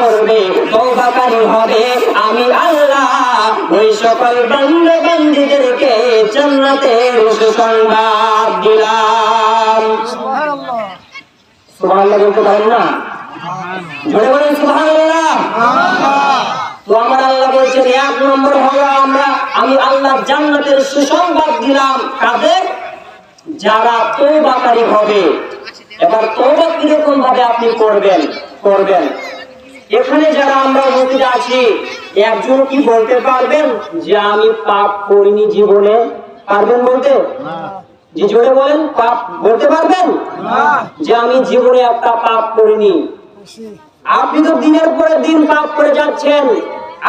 করবে তওবাকারী হবে আমি আল্লাহ। ওই সকল বান্দা বান্দীদেরকে জান্নাতের সুসংবাদ দিলাম সুবহানাল্লাহ। বলতে পারেন না? জোরে বলেন সুবহানাল্লাহ। তো আমার আল্লাহ বলছেন এক নম্বর হলো আমরা আমি আল্লাহ জান্নাতের সুসংবাদ দিলাম কাদের? যারা তৌবাকারী হবে। এবার তৌবা কীরকম ভাবে আপনি করবেন? করবেন। এখানে যারা আমরা উপস্থিত আছি একজন কি বলতে পারবেন যে আমি পাপ করিনি জীবনে? পারবেন বলতে? যে জোরে বলেন পাপ বলতে পারবেন? যে আমি জীবনে একটা পাপ করিনি। আপনি তো দিনের পরে দিন পাপ করে যাচ্ছেন।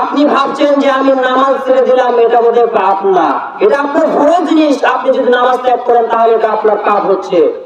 আপনি ভাবছেন যে আমি নামাজ ছেড়ে দিলাম এটা বোধহয় পাপ না। এটা আপনার বড় জিনিস। আপনি যদি নামাজ ত্যাগ করেন তাহলে এটা আপনার পাপ হচ্ছে।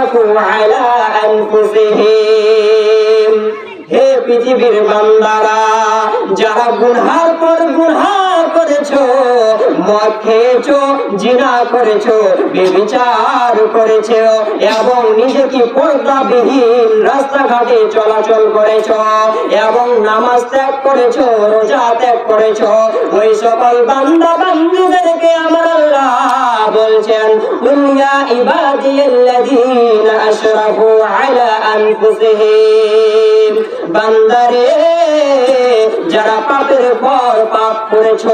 আশরাকু আলা আনফুসিহিম। হে পৃথিবীর বান্দারা যারা গুনহার পর গুনহার করেছ জিনা এবং নিজেকে পর্দাবিহীন রাস্তাঘাটে চলাচল এবং নামাজ ত্যাগ রোজা ত্যাগ করেছ। ওই সকল বান্দা বান্ধবদেরকে আমার আল্লাহ বলছেন দুনিয়া ইবাদিয়াল্লাযীনা আশরাফু আলা আনফুসিহিম। বান্দারে যারা পাপের পর পাপ করেছ,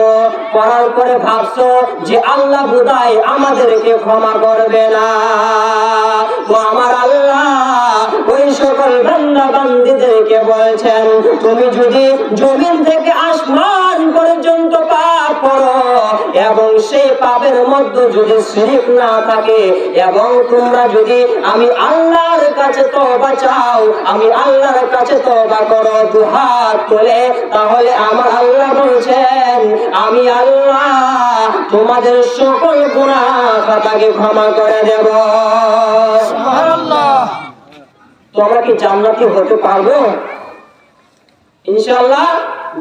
করার পরে ভাবছ যে আল্লাহ বুদাই আমাদেরকে ক্ষমা করবে না। তো আমার আল্লাহ ওই সকল বান্দা বান্দিদেরকে বলছেন, তুমি যদি জমিন থেকে আসমান পর্যন্ত পাপ করো এবং সেই পাপের মধ্যে যদি শিরিক না থাকে এবং তোমরা যদি আমি আল্লাহর কাছে তওবা চাও আমি আল্লাহর কাছে তওবা করো দু হাত তোলে তাহলে আমার আল্লাহ বলছেন আমি আল্লাহ তোমাদের সকল খাতাকে ক্ষমা করে দেব। তো আমরা কি জান্নাতি হতে পারব? ইনশাআল্লাহ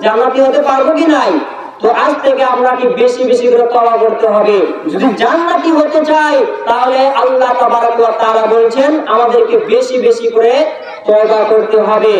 জান্নাতি হতে পারব কি নাই? তো আজ থেকে আপনাকে বেশি বেশি করে তলা করতে হবে। যদি জান্নাতি হতে চাই, তাহলে আল্লাহ তারা বলছেন, আমাদেরকে বেশি বেশি করে তওবা করতে হবে।